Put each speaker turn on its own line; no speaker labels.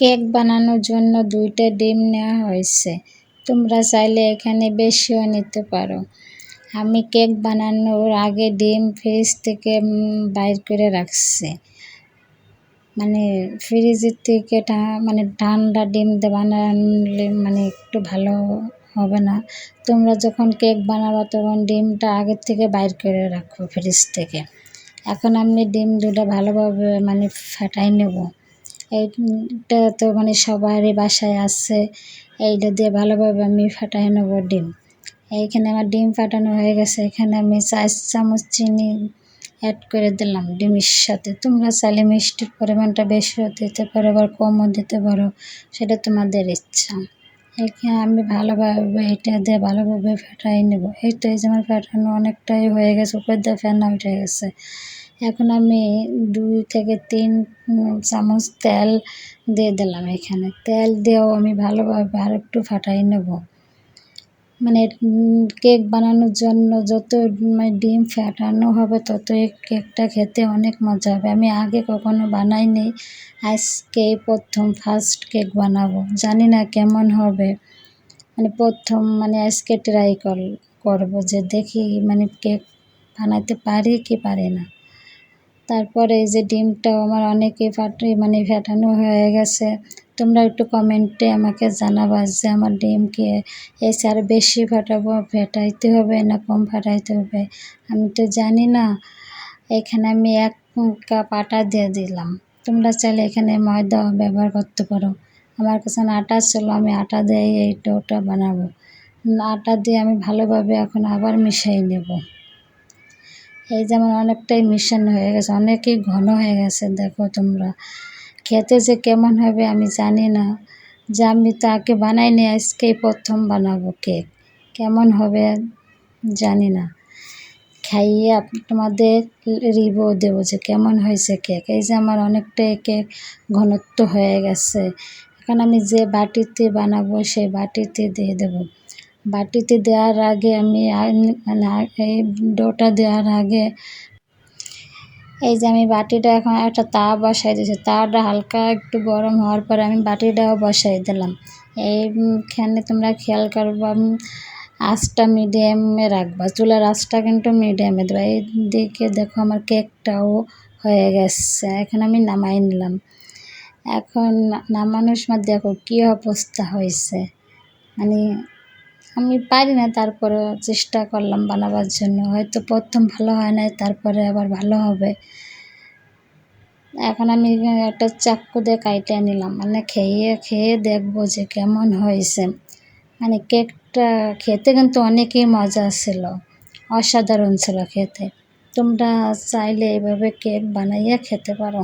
Cake বানানোর জন্য দুইটা ডিম নেওয়া হয়েছে। তোমরা চাইলে এখানে বেশিও নিতে পারো। আমি কেক বানানোর আগে ডিম ফ্রিজ থেকে বাইর করে রাখছি। মানে ফ্রিজের থেকে মানে ঠান্ডা ডিম দিয়ে বানালে মানে একটু ভালো হবে না। তোমরা যখন কেক বানাবো তখন ডিমটা আগের থেকে বাইর করে রাখো ফ্রিজ থেকে। এখন আমি ডিম দুটো ভালোভাবে মানে ফাটাই নেব। এইটা তো মানে সবারই বাসায় আছে। এইটা দিয়ে ভালোভাবে আমি ফাটাই নেব ডিম। এইখানে আমার ডিম ফাটানো হয়ে গেছে। এখানে আমি চার চামচ চিনি অ্যাড করে দিলাম ডিমের সাথে। তোমরা চাইলে মিষ্টির পরিমাণটা বেশিও দিতে পারো আবার কমও দিতে পারো, সেটা তোমাদের ইচ্ছা। এখানে আমি ভালোভাবে এটা দিয়ে ভালোভাবে ফেটাই নেব। এই তো এই যে আমার ফেটানো অনেকটাই হয়ে গেছে, উপর দিয়ে ফেনা উঠে গেছে। এখন আমি দুই থেকে তিন চামচ তেল দিয়ে দিলাম এখানে। তেল দিয়েও আমি ভালোভাবে আর একটু ফাটাই নেব। মানে কেক বানানোর জন্য যত মানে ডিম ফাটানো হবে ততই কেকটা খেতে অনেক মজা হবে। আমি আগে কখনো বানাইনি। আজকে প্রথম ফার্স্ট কেক বানাবো। জানি না কেমন হবে। মানে প্রথম মানে আজকে ট্রাই কর, করব যে দেখি মানে কেক বানাতে পারি কি পারি না। তারপরে এই যে ডিমটাও আমার অনেকে ফাটে মানে ফাটানো হয়ে গেছে। তোমরা একটু কমেন্টে আমাকে জানাবা যে আমার ডিমকে এসে আর বেশি ফাটাবো, ফেটাইতে হবে না কম ফাটাইতে হবে? আমি তো জানি না। এখানে আমি এক কাপ আটা দিয়ে দিলাম। তোমরা চাইলে এখানে ময়দা ব্যবহার করতে পারো। আমার কাছে আটা ছিল, আমি আটা দিয়ে এই ডোটা বানাবো। আটা দিয়ে আমি ভালোভাবে এখন আবার মিশিয়ে নেব। এই যেমন অনেকটাই মিশানো হয়ে গেছে, অনেকই ঘন হয়ে গেছে, দেখো তোমরা। খেতে যে কেমন হবে আমি জানি না, যে আমি তাকে বানাইনি, আজকেই প্রথম বানাবো কেক। কেমন হবে জানি না। খাইয়ে তোমাদের রিভিউ দেবো যে কেমন হয়েছে কেক। এই যে আমার অনেকটাই কেক ঘনত্ব হয়ে গেছে। এখন আমি যে বাটিতে বানাবো, সেই বাটিতে দিয়ে দেবো। বাটিতে দেওয়ার আগে আমি মানে এই ডোটা দেওয়ার আগে এই যে আমি বাটিটা এখন একটা তা বসাই দিয়েছি। তাটা হালকা একটু গরম হওয়ার পরে আমি বাটিটাও বসাই দিলাম। এইখানে তোমরা খেয়াল করব আঁচটা মিডিয়ামে রাখবা। চুলার আঁচটা কিন্তু মিডিয়ামে দেবো। এইদিকে দেখো আমার কেকটাও হয়ে গেছে। এখন আমি নামাই নিলাম। এখন নামানোর সময় দেখো কী অবস্থা হয়েছে। মানে আমি পারি না, তারপরে চেষ্টা করলাম বানাবার জন্য। হয়তো প্রথম ভালো হয় না তারপরে আবার ভালো হবে। এখন আমি একটা চাক্কু দিয়ে কাইটে নিলাম মানে খেয়ে খেয়ে দেখব যে কেমন হয়েছে। মানে কেকটা খেতে কিন্তু অনেকই মজা ছিল, অসাধারণ ছিল খেতে। তোমরা চাইলে এভাবে কেক বানাইয়া খেতে পারো।